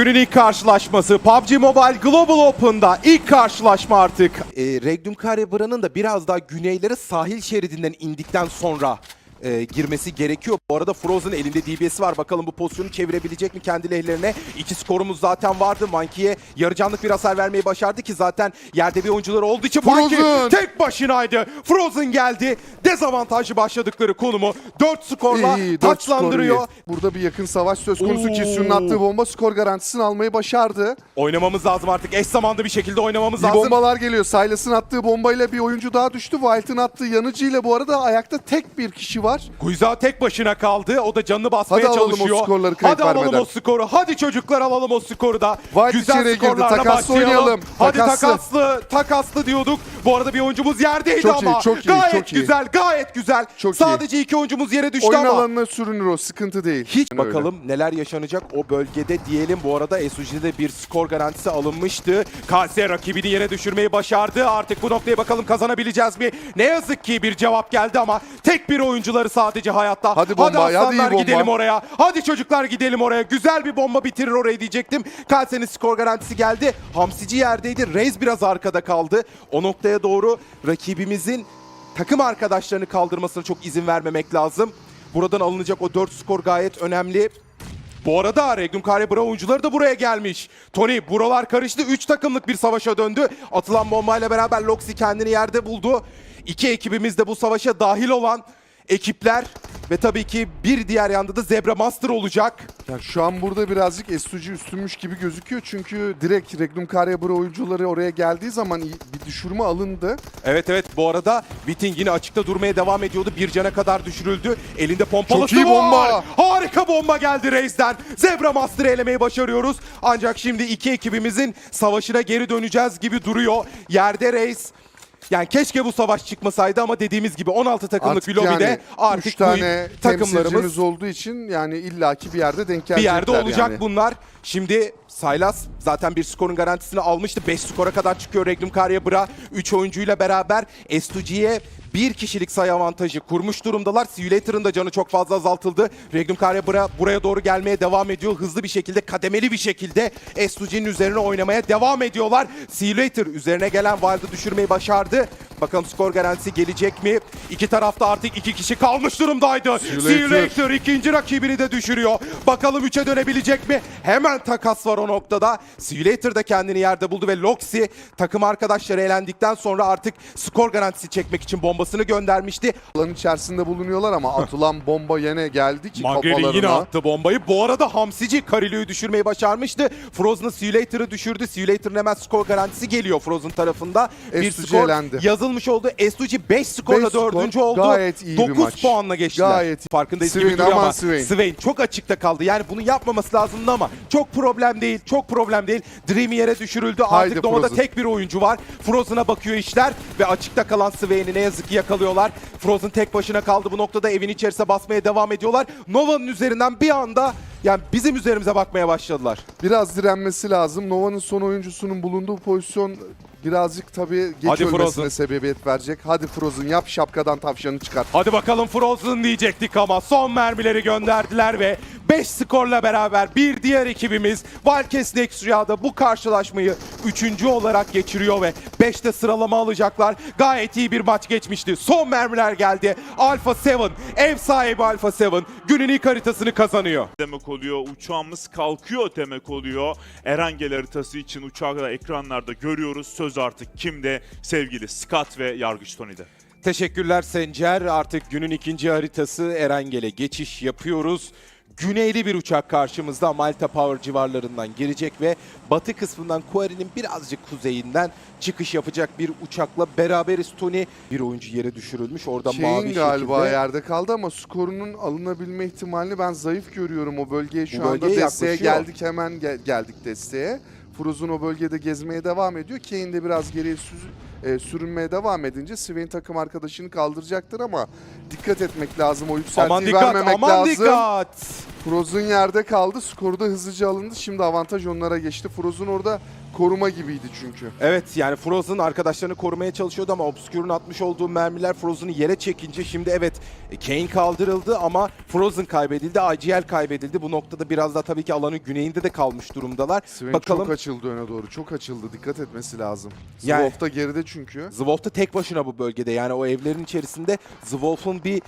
Günün ilk karşılaşması PUBG Mobile Global Open'da ilk karşılaşma artık. E, Regnum Karebra'nın da biraz daha güneylere sahil şeridinden indikten sonra e, girmesi gerekiyor. Bu arada Frozen elinde DBS'i var. Bakalım bu pozisyonu çevirebilecek mi kendi lehlerine? İki skorumuz zaten vardı. Monkey'e yarı canlık bir hasar vermeyi başardı ki zaten yerde bir oyuncuları olduğu için Monkey Frozen! tek başınaydı. Frozen geldi. Dezavantajlı başladıkları konumu 4 skorla İyi, iyi, dört taçlandırıyor. skoru iyi. Burada bir yakın savaş söz konusu Oo. ki Su'nun attığı bomba skor garantisini almayı başardı. Oynamamız lazım artık. Eş zamanlı bir şekilde oynamamız İyi lazım. bombalar geliyor. Silas'ın attığı bombayla bir oyuncu daha düştü. Wild'ın attığı yanıcıyla bu arada ayakta tek bir kişi var. Guiza tek başına kaldı. O da canını basmaya Hadi alalım o çalışıyor. skorları kayıp Hadi alalım vermeden. o skoru. Hadi çocuklar alalım o skoru da. White Güzel girdi. skorlarla Takaslı başlayalım. oynayalım. Hadi Takaslı. takaslı. Takaslı diyorduk. Bu arada bir oyuncumuz yerdeydi Çok iyi, ama. çok iyi, gayet çok iyi. güzel, gayet güzel. Çok iyi. Sadece iki oyuncumuz yere düştü Oyun ama. alanına sürünür o. Sıkıntı değil. Hiç Öyle. bakalım neler yaşanacak o bölgede diyelim. Bu arada SUG'de de bir skor garantisi alınmıştı. KS rakibini yere düşürmeyi başardı. Artık bu noktaya bakalım kazanabileceğiz mi? Ne yazık ki bir cevap geldi ama tek bir oyuncuları sadece hayatta. Hadi bomba, hadi aslanlar bomba. gidelim oraya. Hadi çocuklar gidelim oraya. Güzel bir bomba bitirir orayı diyecektim. KS'nin skor garantisi geldi. Hamsici yerdeydi. Reis biraz arkada kaldı. O noktaya doğru rakibimizin takım arkadaşlarını kaldırmasına çok izin vermemek lazım. Buradan alınacak o 4 skor gayet önemli. Bu arada Regnum Karebra oyuncuları da buraya gelmiş. Tony buralar karıştı. 3 takımlık bir savaşa döndü. Atılan bombayla beraber Loxi kendini yerde buldu. İki ekibimiz de bu savaşa dahil olan ekipler ve tabii ki bir diğer yanda da Zebra Master olacak. Ya şu an burada birazcık SUG üstünmüş gibi gözüküyor. Çünkü direkt Regnum Karyabura oyuncuları oraya geldiği zaman bir düşürme alındı. Evet evet bu arada Viting yine açıkta durmaya devam ediyordu. Bir cana kadar düşürüldü. Elinde pompalısı Çok iyi var. bomba. Harika bomba geldi Reis'den. Zebra Master'ı elemeyi başarıyoruz. Ancak şimdi iki ekibimizin savaşına geri döneceğiz gibi duruyor. Yerde Reis yani keşke bu savaş çıkmasaydı ama dediğimiz gibi 16 takımlık Artık bir lobide yani artık üç bu tane takımlarımız olduğu için yani illaki bir yerde denk bir gelecekler yerde olacak yani. bunlar. Şimdi Saylas zaten bir skorun garantisini almıştı. 5 skora kadar çıkıyor Regnum Karyabra. 3 oyuncuyla beraber S2G'ye bir kişilik sayı avantajı kurmuş durumdalar. Simulator'ın da canı çok fazla azaltıldı. Regnum Karyabra buraya doğru gelmeye devam ediyor. Hızlı bir şekilde, kademeli bir şekilde S2G'nin üzerine oynamaya devam ediyorlar. Simulator üzerine gelen Wild'ı düşürmeyi başardı. Bakalım skor garantisi gelecek mi? İki tarafta artık iki kişi kalmış durumdaydı. Simulator. İkinci rakibini de düşürüyor. Bakalım 3'e dönebilecek mi? Hemen takas var o noktada. Simulator da kendini yerde buldu ve Loxi takım arkadaşları elendikten sonra artık skor garantisi çekmek için bombasını göndermişti. Alanın içerisinde bulunuyorlar ama atılan bomba yine geldi ki kafalarına. yine attı bombayı. Bu arada Hamsici Karilu'yu düşürmeyi başarmıştı. Frozen'ı Simulator'ı düşürdü. Simulator'ın hemen skor garantisi geliyor Frozen tarafında. Bir S2G skor elendi. yazılmış oldu. S2G 5 skorla Beş skor, dördüncü oldu. gayet iyi bir 9 maç. puanla geçtiler. Gayet iyi. Farkındayız gibi Swain, aman ama Swain. Swain çok açıkta kaldı. Yani bunu yapmaması lazımdı ama çok problem değil. Çok problem değil. Dream yere düşürüldü. Haydi Artık Nova'da Frozen. tek bir oyuncu var. Frozen'a bakıyor işler ve açıkta kalan Swain'i ne yazık ki yakalıyorlar. Frozen tek başına kaldı bu noktada evin içerisine basmaya devam ediyorlar. Nova'nın üzerinden bir anda yani bizim üzerimize bakmaya başladılar. Biraz direnmesi lazım. Nova'nın son oyuncusunun bulunduğu pozisyon birazcık tabii geç Hadi ölmesine Frozen. sebebiyet verecek. Hadi Frozen yap şapkadan tavşanı çıkar. Hadi bakalım Frozen diyecektik ama son mermileri gönderdiler ve 5 skorla beraber bir diğer ekibimiz Valkes Next Rüya'da bu karşılaşmayı 3. olarak geçiriyor ve 5'te sıralama alacaklar. Gayet iyi bir maç geçmişti. Son mermiler geldi. Alpha 7, ev sahibi Alpha 7 günün ilk haritasını kazanıyor. demek oluyor. Uçağımız kalkıyor demek oluyor. Erangel haritası için uçağı da ekranlarda görüyoruz. Söz artık kimde? Sevgili Scott ve Yargıç Tony'de. Teşekkürler Sencer. Artık günün ikinci haritası Erengel'e geçiş yapıyoruz. Güneyli bir uçak karşımızda Malta Power civarlarından girecek ve batı kısmından Quarry'nin birazcık kuzeyinden çıkış yapacak bir uçakla beraberiz Tony. Bir oyuncu yere düşürülmüş. Orada mavi Şeyin galiba şekilde. yerde kaldı ama skorunun alınabilme ihtimalini ben zayıf görüyorum o bölgeye. Şu Bu anda bölgeye desteğe yaklaşıyor. geldik hemen gel- geldik desteğe. Frozen o bölgede gezmeye devam ediyor. Kane de biraz geriye e, sürünmeye devam edince Swain takım arkadaşını kaldıracaktır ama dikkat etmek lazım. O yükseltiyi Aman dikkat, vermemek aman lazım. dikkat. Frozen yerde kaldı. Skoru da hızlıca alındı. Şimdi avantaj onlara geçti. Frozen orada koruma gibiydi çünkü. Evet yani Frozen arkadaşlarını korumaya çalışıyordu ama Obscure'un atmış olduğu mermiler Frozen'ı yere çekince şimdi evet e, Kane kaldırıldı ama Frozen kaybedildi, IGL kaybedildi. Bu noktada biraz da tabii ki alanın güneyinde de kalmış durumdalar. Swain Bakalım çok açıldı öne doğru. Çok açıldı. Dikkat etmesi lazım. Yani- Zwolf da geride çünkü. Zwolf da tek başına bu bölgede yani o evlerin içerisinde Zwolf'un bir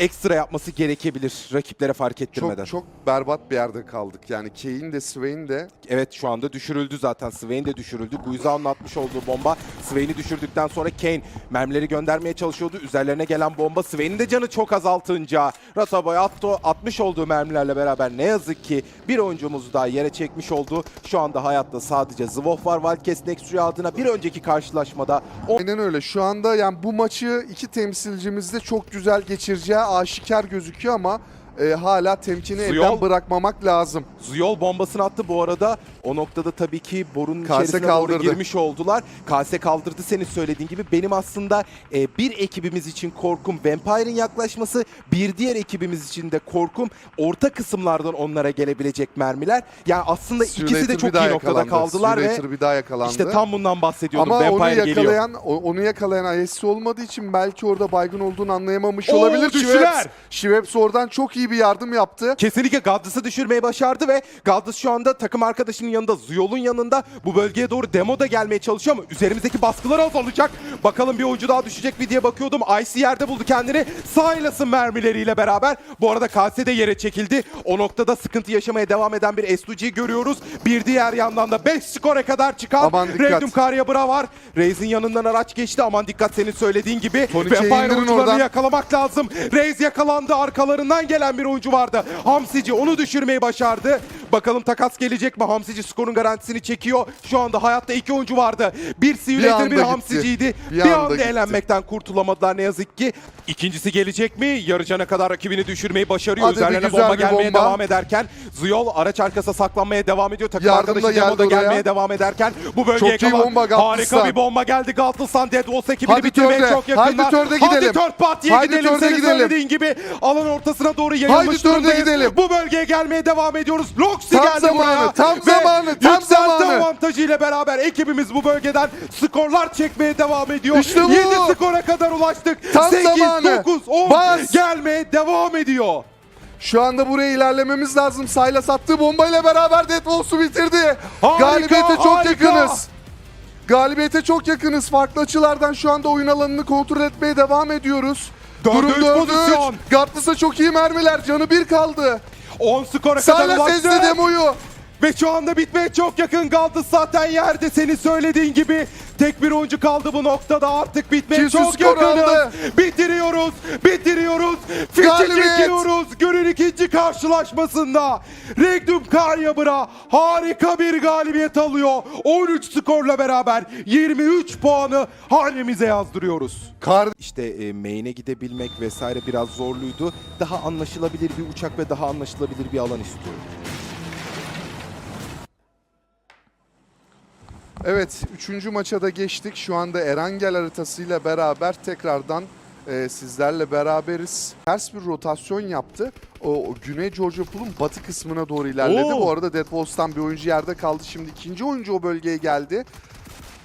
ekstra yapması gerekebilir rakiplere fark ettirmeden. Çok çok berbat bir yerde kaldık. Yani Kane de Swain de Evet şu anda düşürüldü zaten. Swain de düşürüldü. Guizao'nun atmış olduğu bomba Swain'i düşürdükten sonra Kane mermileri göndermeye çalışıyordu. Üzerlerine gelen bomba Swain'in de canı çok azaltınca Rataboy attı, atmış olduğu mermilerle beraber ne yazık ki bir oyuncumuzu daha yere çekmiş oldu. Şu anda hayatta sadece Zwolf var Wildcats Nextria adına bir önceki karşılaşmada Aynen öyle. Şu anda yani bu maçı iki temsilcimiz de çok güzel geçireceği aşikar gözüküyor ama e, hala temkini Zuyol. elden bırakmamak lazım. Zuyol bombasını attı bu arada. O noktada tabii ki borunun Kase içerisine kaldırdı. doğru girmiş oldular. Kase kaldırdı senin söylediğin gibi. Benim aslında e, bir ekibimiz için korkum Vampire'in yaklaşması. Bir diğer ekibimiz için de korkum orta kısımlardan onlara gelebilecek mermiler. Yani aslında ikisi de çok bir daha iyi noktada yakalandı. kaldılar ve Simulator bir daha yakalandı. işte tam bundan bahsediyordum. ama onu Vampire geliyor. yakalayan o- onu yakalayan ISC olmadığı için belki orada baygın olduğunu anlayamamış Oo, olabilir. düştüler. Schweppes, Schweppes oradan çok iyi bir yardım yaptı. Kesinlikle Gaddis'ı düşürmeyi başardı ve Gaddis şu anda takım arkadaşının yanında, Zuyol'un yanında bu bölgeye doğru demo da gelmeye çalışıyor ama üzerimizdeki baskılar azalacak. Bakalım bir oyuncu daha düşecek mi diye bakıyordum. Icy yerde buldu kendini. Silas'ın mermileriyle beraber. Bu arada Kase de yere çekildi. O noktada sıkıntı yaşamaya devam eden bir S2G görüyoruz. Bir diğer yandan da 5 skora kadar çıkan Aman dikkat. Regnum Karyabra var. Reis'in yanından araç geçti. Aman dikkat senin söylediğin gibi. Toniçe'yi Vampire indirin oyuncularını oradan. yakalamak lazım. Reis yakalandı. Arkalarından gelen bir oyuncu vardı. Hamsici onu düşürmeyi başardı. Bakalım takas gelecek mi? Hamsici skorun garantisini çekiyor. Şu anda hayatta iki oyuncu vardı. Bir Simulator bir gitti. Hamsici'ydi. Bir Bir, anda anda, elenmekten kurtulamadılar ne yazık ki. İkincisi gelecek mi? Yarıcana kadar rakibini düşürmeyi başarıyor. Hadi bir Üzerlerine güzel bomba bir gelmeye bomba. devam ederken Zuyol araç arkasına saklanmaya devam ediyor. Takım Yardım da arkadaşı geldi demoda oraya. gelmeye devam ederken bu bölgeye Çok iyi kalan bomba Galatasaray. harika bir bomba geldi. Galatasaray Dead Wolves ekibini Hadi bitirmeye Törde, çok yakınlar. haydi Törde gidelim. Hadi Third Party'ye Haydi gidelim. Törde Senin gidelim. söylediğin gibi alan ortasına doğru Haydi yayılmış Törde durumdayız. gidelim. Bu bölgeye gelmeye devam ediyoruz. Loxi Tam geldi zamanı, buraya. tam Ve zamanı, tam yükselti zamanı. avantajıyla beraber ekibimiz bu bölgeden skorlar çekmeye devam ediyor. İşte bu. 7 skora kadar ulaştık. Tam 8, zamanı. 9, 10 Bas. gelmeye devam ediyor. Şu anda buraya ilerlememiz lazım. Silas attığı bombayla beraber Dead Wolves'u bitirdi. Harika, Galibiyete çok harika. yakınız. Galibiyete çok yakınız. Farklı açılardan şu anda oyun alanını kontrol etmeye devam ediyoruz. Pozisyon. üç. Gatlis'e çok iyi mermiler. Canı bir kaldı. 10 skora kadar ulaştı. ezdi demoyu. Ve şu anda bitmeye çok yakın kaldı zaten yerde senin söylediğin gibi. Tek bir oyuncu kaldı bu noktada artık bitmeye Kimse çok yakınız. aldı. Bitiriyoruz, bitiriyoruz. Fişi çekiyoruz günün ikinci karşılaşmasında. Regnum Karyabra harika bir galibiyet alıyor. 13 skorla beraber 23 puanı hanemize yazdırıyoruz. Kar İşte e, main'e gidebilmek vesaire biraz zorluydu. Daha anlaşılabilir bir uçak ve daha anlaşılabilir bir alan istiyorum. Evet, üçüncü maça da geçtik. Şu anda Erangel haritasıyla beraber tekrardan e, sizlerle beraberiz. Ters bir rotasyon yaptı. O, o Güney Georgia Pool'un batı kısmına doğru ilerledi. Oo. Bu arada Dead Wolves'tan bir oyuncu yerde kaldı. Şimdi ikinci oyuncu o bölgeye geldi.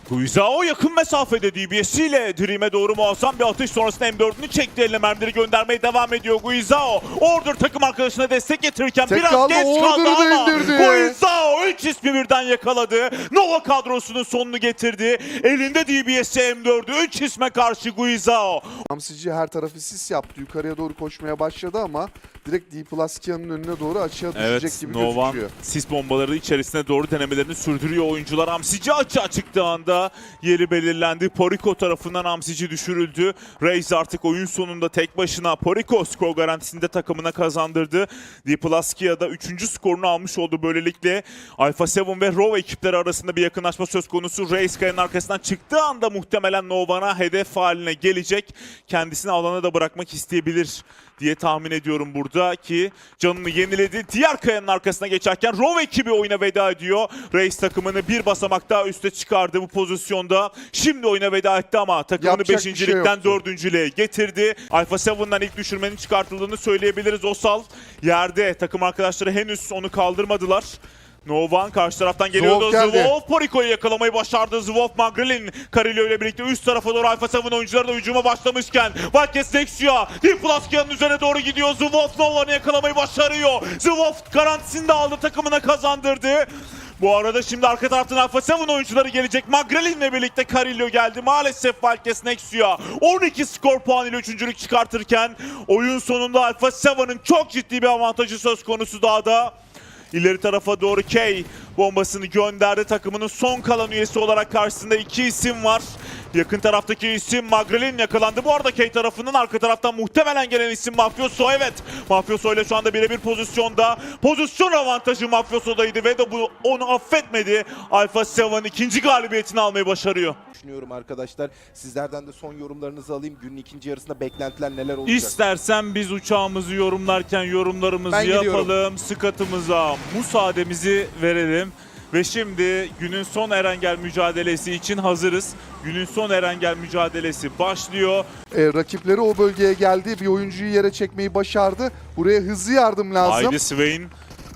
Guizao yakın mesafede DBS ile Dream'e doğru muazzam bir atış sonrasında M4'ünü çekti eline mermileri göndermeye devam ediyor Guizao. Order takım arkadaşına destek getirirken Tek biraz kaldı, geç kaldı Order'ı da ama indirdi. Guizao 3 ismi birden yakaladı. Nova kadrosunun sonunu getirdi. Elinde DBS M4'ü 3 isme karşı Guizao. Hamsici her tarafı sis yaptı. Yukarıya doğru koşmaya başladı ama direkt D önüne doğru açığa düşecek Evet, gibi Novan gözüküyor. sis bombaları içerisine doğru denemelerini sürdürüyor oyuncular. Hamsici açığa çıktığı anda yeri belirlendi. Poriko tarafından Hamsici düşürüldü. Reis artık oyun sonunda tek başına Poriko skor garantisinde takımına kazandırdı. Diplaskia'da 3. skorunu almış oldu böylelikle. Alpha 7 ve Rove ekipleri arasında bir yakınlaşma söz konusu. Reis kayanın arkasından çıktığı anda muhtemelen Novan'a hedef haline gelecek. Kendisini alana da bırakmak isteyebilir diye tahmin ediyorum burada. buradaki canını yeniledi. Diğer kayanın arkasına geçerken Rov ekibi oyuna veda ediyor. Reis takımını bir basamak daha üste çıkardı bu pozisyonda. Şimdi oyuna veda etti ama takımını Yapacak bir şey beşincilikten yoktu. dördüncülüğe getirdi. Alpha 7'den ilk düşürmenin çıkartıldığını söyleyebiliriz. Osal yerde takım arkadaşları henüz onu kaldırmadılar. Novan karşı taraftan geliyordu. Zwolf Poriko'yu yakalamayı başardı. Zwolf Magrilin Carillo ile birlikte üst tarafa doğru Alpha 7 oyuncuları da hücuma başlamışken Valkes Nexia Dipulaskia'nın üzerine doğru gidiyor. Zwolf Nova'nı yakalamayı başarıyor. Zwolf garantisini de aldı takımına kazandırdı. Bu arada şimdi arka taraftan Alpha 7 oyuncuları gelecek. Magrelin'le birlikte Carillo geldi. Maalesef Valkes Nexia 12 skor puan ile üçüncülük çıkartırken oyun sonunda Alpha 7'ın çok ciddi bir avantajı söz konusu daha da. İleri tarafa doğru Kay bombasını gönderdi. Takımının son kalan üyesi olarak karşısında iki isim var. Yakın taraftaki isim Magrelin yakalandı. Bu arada Kay tarafının arka taraftan muhtemelen gelen isim Mafioso. Evet Mafioso ile şu anda birebir pozisyonda. Pozisyon avantajı Mafioso'daydı ve de bu onu affetmedi. Alpha 7 ikinci galibiyetini almayı başarıyor. Düşünüyorum arkadaşlar. Sizlerden de son yorumlarınızı alayım. Günün ikinci yarısında beklentiler neler olacak? İstersen biz uçağımızı yorumlarken yorumlarımızı Ben gidiyorum. yapalım. Skatımıza müsaademizi verelim. Ve şimdi günün son Erengel mücadelesi için hazırız. Günün son Erengel mücadelesi başlıyor. E, rakipleri o bölgeye geldi. Bir oyuncuyu yere çekmeyi başardı. Buraya hızlı yardım lazım. Haydi Swain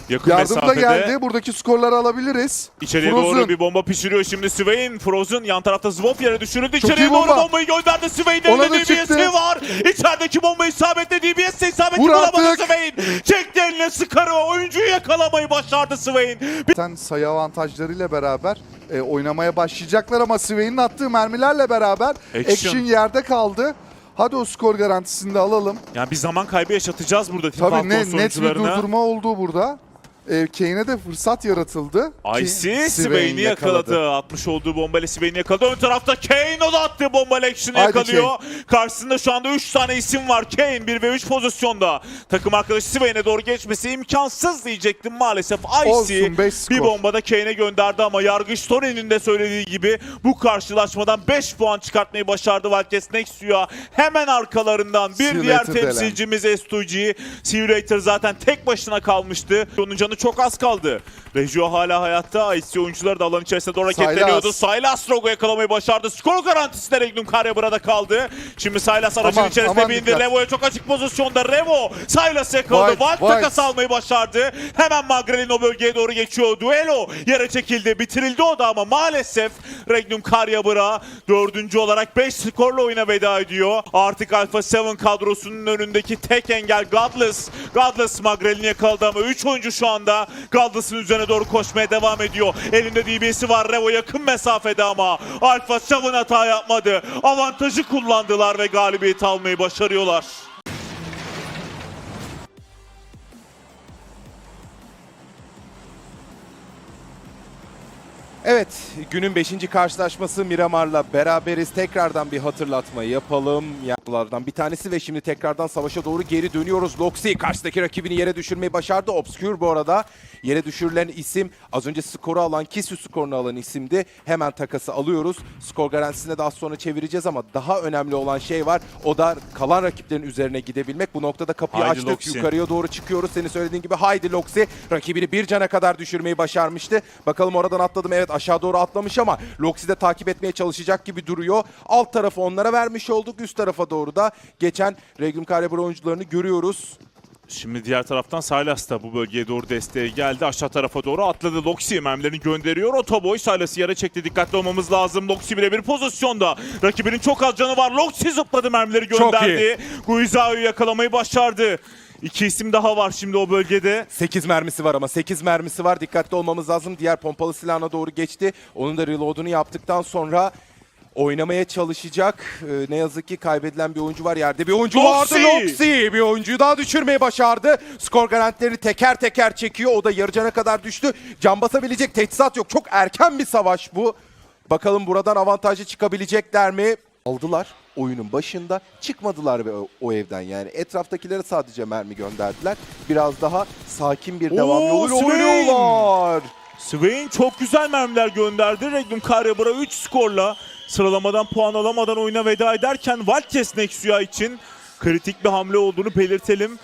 yakın Yardım da mesafede. geldi. Buradaki skorları alabiliriz. İçeriye Frozen. doğru bir bomba pişiriyor şimdi Swain. Frozen yan tarafta Zwolf yere düşürüldü. Çok İçeriye iyi doğru bomba. bombayı gönderdi Swain'in Ona da elinde çıktı. DBS'i var. İçerideki bomba isabetli DBS isabetli Vur bulamadı artık. Swain. Çekti eline sıkarı oyuncuyu yakalamayı başardı Swain. Zaten sayı avantajlarıyla beraber e, oynamaya başlayacaklar ama Swain'in attığı mermilerle beraber Action. action, yerde kaldı. Hadi o skor garantisini de alalım. Yani bir zaman kaybı yaşatacağız burada Team Tabii ne, net bir oyuncularına. durdurma oldu burada. E, Kane'e de fırsat yaratıldı. Icy Swain'i yakaladı. Atmış olduğu bombayla Swain'i yakaladı. Ön tarafta Kane o da attığı bombayla action'ı yakalıyor. Karşısında şu anda 3 tane isim var. Kane 1 ve 3 pozisyonda. Takım arkadaşı Swain'e doğru geçmesi imkansız diyecektim maalesef. Icy Olsun, bir bombada Kane'e gönderdi ama Yargıç Tony'nin de söylediği gibi bu karşılaşmadan 5 puan çıkartmayı başardı Valkes Nexia. Hemen arkalarından bir Simulator diğer temsilcimiz S2G. Simulator zaten tek başına kalmıştı. Onun canı çok az kaldı. Regio hala hayatta. IC oyuncuları da alan içerisine doğru hareketleniyordu. Sylas Rogo yakalamayı başardı. Skor garantisi de Regnum Karyabra'da kaldı. Şimdi Sylas aracın Aman, içerisine aman bindi. Revo'ya çok açık pozisyonda. Revo Sylas yakaladı. White, White. takas almayı başardı. Hemen Magrelin o bölgeye doğru geçiyor. Duelo yere çekildi. Bitirildi o da ama maalesef Regnum Karyabra dördüncü olarak 5 skorla oyuna veda ediyor. Artık Alpha 7 kadrosunun önündeki tek engel Godless. Godless Magrelin'i yakaladı ama 3 oyuncu şu anda Godless'ın üzerine doğru koşmaya devam ediyor. Elinde DB'si var. Revo yakın mesafede ama Alpha 7 hata yapmadı. Avantajı kullandılar ve galibiyeti almayı başarıyorlar. Evet, günün 5. karşılaşması Miramar'la beraberiz. Tekrardan bir hatırlatma yapalım. Yapılardan bir tanesi ve şimdi tekrardan savaşa doğru geri dönüyoruz. Loxi karşıdaki rakibini yere düşürmeyi başardı. Obscure bu arada. Yere düşürülen isim az önce skoru alan, Kisu skorunu alan isimdi. Hemen takası alıyoruz. Skor garantisine daha sonra çevireceğiz ama daha önemli olan şey var. O da kalan rakiplerin üzerine gidebilmek. Bu noktada kapıyı Haydi açtık. Loxi. Yukarıya doğru çıkıyoruz. Senin söylediğin gibi haydi Loxi. Rakibini bir cana kadar düşürmeyi başarmıştı. Bakalım oradan atladım. Evet aşağı doğru atlamış ama Loxi de takip etmeye çalışacak gibi duruyor. Alt tarafı onlara vermiş olduk. Üst tarafa doğru da geçen Regnum Karebra oyuncularını görüyoruz. Şimdi diğer taraftan Sylas da bu bölgeye doğru desteğe geldi. Aşağı tarafa doğru atladı. Loxi mermilerini gönderiyor. Otoboy Sylas'ı yere çekti. Dikkatli olmamız lazım. Loxi birebir pozisyonda. Rakibinin çok az canı var. Loxi zıpladı mermileri gönderdi. Guizao'yu yakalamayı başardı. İki isim daha var şimdi o bölgede. 8 mermisi var ama 8 mermisi var. Dikkatli olmamız lazım. Diğer pompalı silahına doğru geçti. Onun da reload'unu yaptıktan sonra oynamaya çalışacak. Ee, ne yazık ki kaybedilen bir oyuncu var. Yerde bir oyuncu vardı. Loxi! Loxi bir oyuncuyu daha düşürmeyi başardı. Skor garantilerini teker teker çekiyor. O da yarı cana kadar düştü. Can basabilecek teçhizat yok. Çok erken bir savaş bu. Bakalım buradan avantajlı çıkabilecekler mi? Aldılar oyunun başında. Çıkmadılar ve o, o evden yani. Etraftakilere sadece mermi gönderdiler. Biraz daha sakin bir devam yoluyla oynuyorlar. Swain çok güzel mermiler gönderdi. Regnum Karyabra 3 skorla sıralamadan puan alamadan oyuna veda ederken Valkes Nexia için kritik bir hamle olduğunu belirtelim.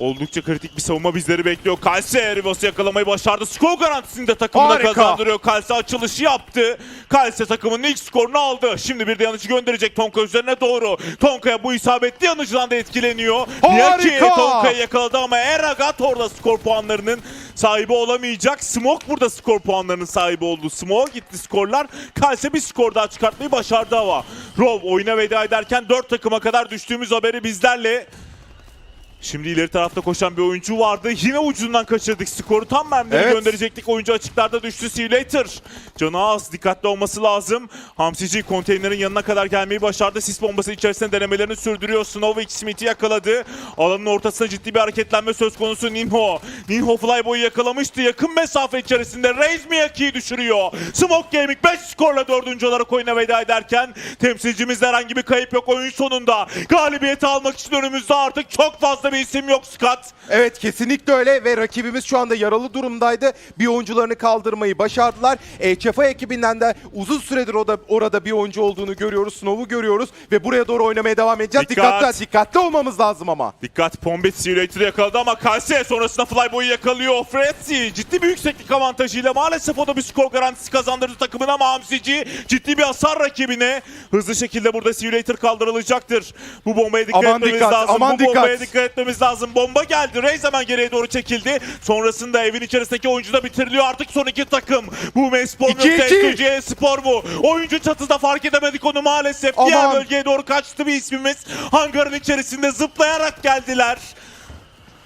Oldukça kritik bir savunma bizleri bekliyor. Kalse Rivas'ı yakalamayı başardı. Skor garantisini de takımına Harika. kazandırıyor. Kalse açılışı yaptı. Kalse takımın ilk skorunu aldı. Şimdi bir de yanıcı gönderecek Tonka üzerine doğru. Tonka'ya bu isabetli yanıcıdan da etkileniyor. Harika. Miyake Tonka'yı yakaladı ama Eragat orada skor puanlarının sahibi olamayacak. Smoke burada skor puanlarının sahibi oldu. Smoke gitti skorlar. Kalse bir skor daha çıkartmayı başardı ama. Rov oyuna veda ederken 4 takıma kadar düştüğümüz haberi bizlerle Şimdi ileri tarafta koşan bir oyuncu vardı. Yine ucundan kaçırdık skoru. Tam mermileri Evet. gönderecektik. Oyuncu açıklarda düştü. Later. Canı az. Dikkatli olması lazım. Hamsici konteynerin yanına kadar gelmeyi başardı. Sis bombası içerisinde denemelerini sürdürüyor. Snowick Smith'i yakaladı. Alanın ortasında ciddi bir hareketlenme söz konusu Ninho. Ninho Flyboy'u yakalamıştı. Yakın mesafe içerisinde Reis Miyaki'yi düşürüyor. Smoke Gaming 5 skorla 4. olarak oyuna veda ederken temsilcimizde herhangi bir kayıp yok oyun sonunda. Galibiyeti almak için önümüzde artık çok fazla bir isim yok Scott. Evet kesinlikle öyle ve rakibimiz şu anda yaralı durumdaydı. Bir oyuncularını kaldırmayı başardılar. E, Çefa ekibinden de uzun süredir o da, orada bir oyuncu olduğunu görüyoruz. Snow'u görüyoruz ve buraya doğru oynamaya devam edeceğiz. Dikkat. Dikkatli, dikkatli olmamız lazım ama. Dikkat Pombet Simulator'ı yakaladı ama Kalse sonrasında Flyboy'u yakalıyor. Fredzi ciddi bir yükseklik avantajıyla maalesef o da bir skor garantisi kazandırdı takımına ama Hamsici ciddi bir hasar rakibine. Hızlı şekilde burada Simulator kaldırılacaktır. Bu bombaya dikkat Aman etmemiz dikkat, lazım. aman Bu bombaya dikkat. dikkat etmemiz lazım. Bomba geldi. Reis hemen geriye doğru çekildi. Sonrasında evin içerisindeki oyuncu da bitiriliyor. Artık son iki takım. Bu Mespor mu? TSG Spor mu? Oyuncu çatıda fark edemedik onu maalesef. Diğer Aman. bölgeye doğru kaçtı bir ismimiz. Hangarın içerisinde zıplayarak geldiler.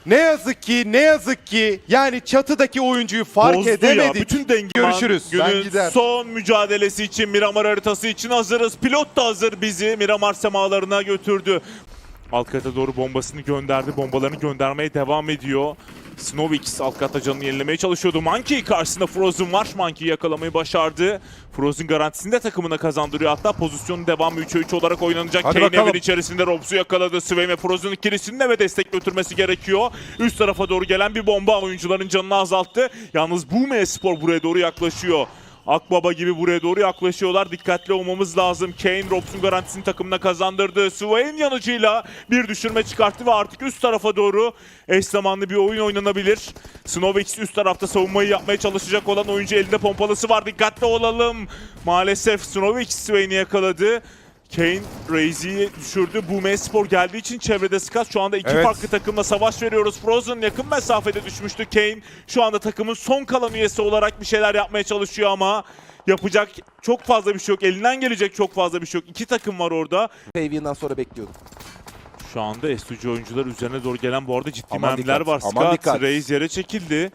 Ne yazık ki, ne yazık ki yani çatıdaki oyuncuyu fark Bozdu edemedik. ya. Bütün denge Görüşürüz. Ben Günün gider. son mücadelesi için Miramar haritası için hazırız. Pilot da hazır bizi Miramar semalarına götürdü. Alkat'a doğru bombasını gönderdi. Bombalarını göndermeye devam ediyor. Snovix alt katta canını yenilemeye çalışıyordu. Monkey karşısında Frozen var. Monkey'i yakalamayı başardı. Frozen garantisini de takımına kazandırıyor. Hatta pozisyonun devamı 3'e 3 olarak oynanacak. Hadi Kane bakalım. evin içerisinde Robs'u yakaladı. Swain ve Frozen ikilisinin de ve destek götürmesi gerekiyor. Üst tarafa doğru gelen bir bomba oyuncuların canını azalttı. Yalnız Boom Espor buraya doğru yaklaşıyor. Akbaba gibi buraya doğru yaklaşıyorlar. Dikkatli olmamız lazım. Kane Robson garantisini takımına kazandırdı. Swain yanıcıyla bir düşürme çıkarttı ve artık üst tarafa doğru eş zamanlı bir oyun oynanabilir. Snovex üst tarafta savunmayı yapmaya çalışacak olan oyuncu elinde pompalısı var. Dikkatli olalım. Maalesef Snovex Swain'i yakaladı. Kane Raze'i düşürdü. Bu Spor geldiği için çevrede Scott şu anda iki Evet. farklı takımla savaş veriyoruz. Frozen yakın mesafede düşmüştü. Kane şu anda takımın son kalan üyesi olarak bir şeyler yapmaya çalışıyor ama yapacak çok fazla bir şey yok. Elinden gelecek çok fazla bir şey yok. İki takım var orada. Favian'dan sonra bekliyordum. Şu anda STC oyuncular üzerine doğru gelen bu arada ciddi Aman mermiler dikkat, var. dikkat. Raze yere çekildi.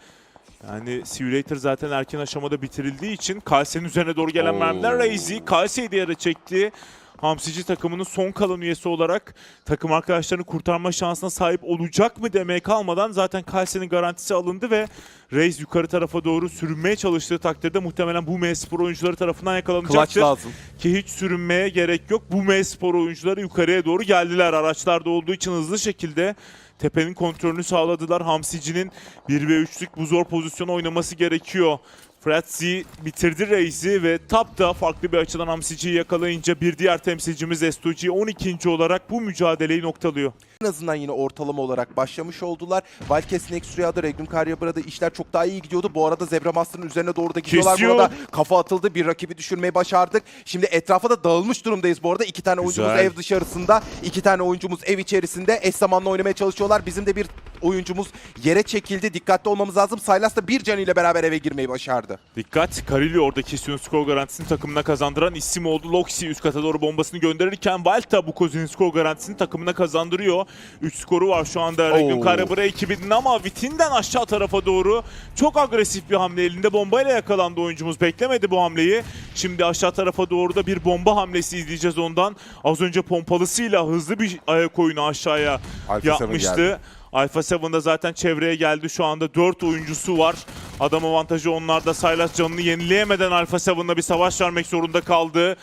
Yani Simulator zaten erken aşamada bitirildiği için Kalse'nin üzerine doğru gelen Oo. mermiler Raze'i Kalse'yi de yere çekti. Hamsici takımının son kalan üyesi olarak takım arkadaşlarını kurtarma şansına sahip olacak mı demeye kalmadan zaten Kalse'nin garantisi alındı ve Raze yukarı tarafa doğru sürünmeye çalıştığı takdirde muhtemelen bu M-Spor oyuncuları tarafından yakalanacaktır. lazım. Ki hiç sürünmeye gerek yok. Bu M-Spor oyuncuları yukarıya doğru geldiler. Araçlarda olduğu için hızlı şekilde tepenin kontrolünü sağladılar. Hamsici'nin 1 ve 3'lük bu zor pozisyonu oynaması gerekiyor. Fratzi bitirdi Reis'i ve Tap da farklı bir açıdan Hamsici'yi yakalayınca bir diğer temsilcimiz Estuci 12. olarak bu mücadeleyi noktalıyor. En azından yine ortalama olarak başlamış oldular. Wildcats Next Rüya'da, Regnum Karyabra'da işler çok daha iyi gidiyordu. Bu arada Zebra Master'ın üzerine doğru da gidiyorlar. Kesiyor. Burada kafa atıldı. Bir rakibi düşürmeyi başardık. Şimdi etrafa da dağılmış durumdayız bu arada. İki tane oyuncumuz Güzel. ev dışarısında. iki tane oyuncumuz ev içerisinde. Eş zamanlı oynamaya çalışıyorlar. Bizim de bir oyuncumuz yere çekildi. Dikkatli olmamız lazım. Saylas da bir canıyla beraber eve girmeyi başardı. Dikkat. Karilli orada kesiyon skor garantisini takımına kazandıran isim oldu. Loxi üst kata doğru bombasını gönderirken da bu kozinin skor garantisini takımına kazandırıyor. 3 skoru var şu anda Regnum Oo. Karabura ekibinin ama Vitin'den aşağı tarafa doğru çok agresif bir hamle. Elinde bombayla yakalandı oyuncumuz. Beklemedi bu hamleyi. Şimdi aşağı tarafa doğru da bir bomba hamlesi izleyeceğiz ondan. Az önce pompalısıyla hızlı bir ayak oyunu aşağıya Seven yapmıştı. Alpha 7'da zaten çevreye geldi. Şu anda 4 oyuncusu var. Adam avantajı onlarda. Silas canını yenileyemeden Alpha 7'la bir savaş vermek zorunda kaldı.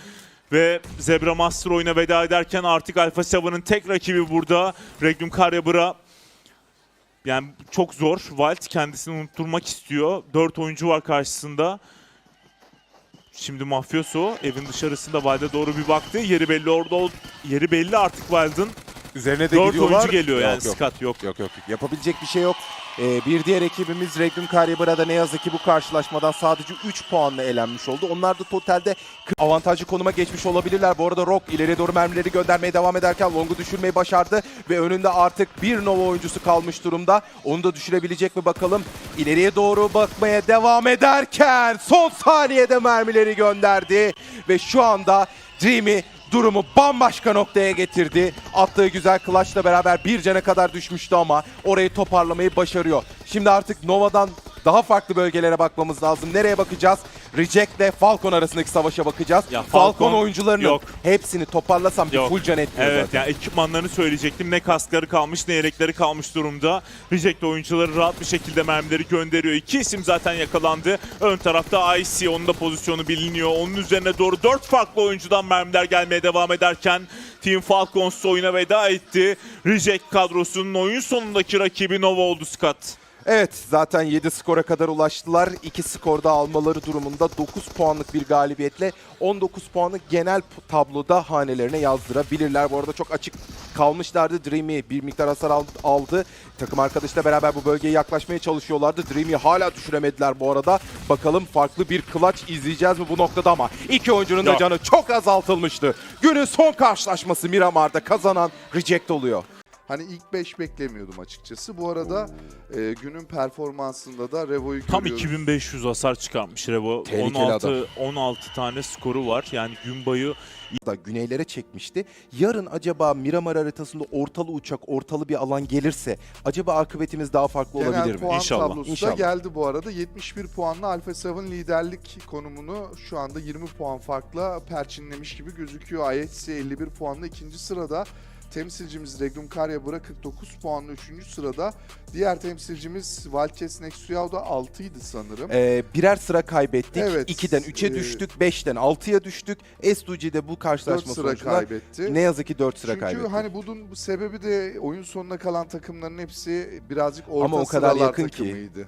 Ve Zebra Master oyuna veda ederken artık Alpha 7'ın tek rakibi burada. Regnum Karyabra. Yani çok zor. Wild kendisini unutturmak istiyor. 4 oyuncu var karşısında. Şimdi Mafioso evin dışarısında Wild'e doğru bir baktı. Yeri belli orada ol- yeri belli artık Wild'ın. Üzerine de 4 gidiyorlar. oyuncu geliyor yani Yok, yok. Scott yok. Yok yok yapabilecek bir şey yok. Ee, bir diğer ekibimiz Regnum Karyabra'da ne yazık ki bu karşılaşmadan sadece 3 puanla elenmiş oldu. Onlar da totalde avantajlı konuma geçmiş olabilirler. Bu arada Rock ileriye doğru mermileri göndermeye devam ederken Long'u düşürmeyi başardı ve önünde artık bir Nova oyuncusu kalmış durumda. Onu da düşürebilecek mi bakalım. İleriye doğru bakmaya devam ederken son saniyede mermileri gönderdi ve şu anda Dreamy durumu bambaşka noktaya getirdi. Attığı güzel clutch'la beraber bir cana kadar düşmüştü ama orayı toparlamayı başarıyor. Şimdi artık Nova'dan daha farklı bölgelere bakmamız lazım. Nereye bakacağız? Reject ile Falcon arasındaki savaşa bakacağız. Ya Falcon, Falcon- oyuncularının yok. hepsini toparlasam bir Yok. full can etmiyor Evet zaten. yani ekipmanlarını söyleyecektim. Ne kaskları kalmış ne yelekleri kalmış durumda. Reject oyuncuları rahat bir şekilde mermileri gönderiyor. İki isim zaten yakalandı. Ön tarafta IC onun da pozisyonu biliniyor. Onun üzerine doğru dört farklı oyuncudan mermiler gelmeye devam ederken Team Falcons oyuna veda etti. Reject kadrosunun oyun sonundaki rakibi Nova oldu Scott. Evet zaten 7 skora kadar ulaştılar. 2 skorda almaları durumunda 9 puanlık bir galibiyetle 19 puanı genel tabloda hanelerine yazdırabilirler. Bu arada çok açık kalmışlardı. Dreamy bir miktar hasar al- aldı. Takım arkadaşıyla beraber bu bölgeye yaklaşmaya çalışıyorlardı. Dreamy hala düşüremediler bu arada. Bakalım farklı bir clutch izleyeceğiz mi bu noktada ama iki oyuncunun da canı çok azaltılmıştı. Günün son karşılaşması Miramar'da kazanan Reject oluyor. Hani ilk 5 beklemiyordum açıkçası. Bu arada e, günün performansında da Revo'yu Tam görüyoruz. 2500 hasar çıkarmış Revo. Tehlikeli 16 16 tane skoru var. Yani gün boyu da güneylere çekmişti. Yarın acaba Miramar haritasında ortalı uçak, ortalı bir alan gelirse acaba akıbetimiz daha farklı Genel olabilir mi? puan İnşallah. tablosu İnşallah. da geldi bu arada. 71 puanla Alpha 7 liderlik konumunu şu anda 20 puan farkla perçinlemiş gibi gözüküyor. IHC 51 puanla ikinci sırada. Temsilcimiz Regnum Karyabura 49 puanla 3. sırada. Diğer temsilcimiz Valkes Nexuyao da 6 idi sanırım. Ee, birer sıra kaybettik. Evet, 2'den 3'e ee, düştük, 5'ten 6'ya düştük. S2G'de bu 4 karşılaşma sıra sonucunda kaybetti. ne yazık ki 4 sıra Çünkü kaybettik. hani bunun sebebi de oyun sonuna kalan takımların hepsi birazcık orta Ama o kadar sıralar yakın ki. takımıydı.